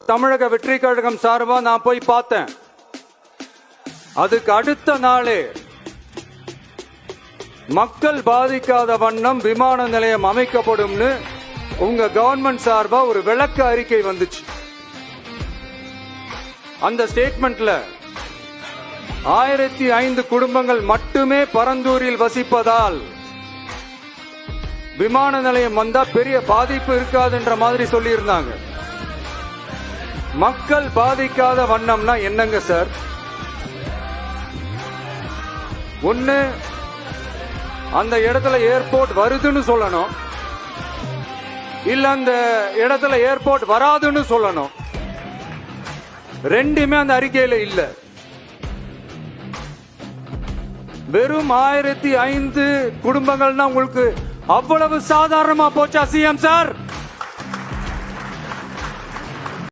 தமிழக வெற்றி கழகம் சார்பா நான் போய் பார்த்தேன். அதுக்கு அடுத்த நாளே மக்கள் பாதிக்காத வண்ணம் விமான நிலையம் அமைக்கப்படும்னு உங்க கவர்மெண்ட் சார்பா ஒரு விளக்க அறிக்கை வந்துச்சு. அந்த ஸ்டேட்மெண்ட்ல ஆயிரத்தி ஐந்து குடும்பங்கள் மட்டுமே பரந்தூரில் வசிப்பதால் விமான நிலையம் வந்தா பெரிய பாதிப்பு இருக்காதுன்ற மாதிரி சொல்லியிருந்தாங்க. மக்கள் பாதிக்காத வண்ணம்னா என்னங்க சார்? ஒன்னு அந்த இடத்துல ஏர்போர்ட் வருதுன்னு சொல்லணும். இல்ல அந்த இடத்துல ஏர்போர்ட் வராதுன்னு சொல்லணும். ரெண்டுமே அந்த அறிக்கையில இல்ல. வெறும் ஆயிரத்தி ஐந்து குடும்பங்கள்னா உங்களுக்கு அவ்வளவு சாதாரணமா போச்சா சிஎம் சார்?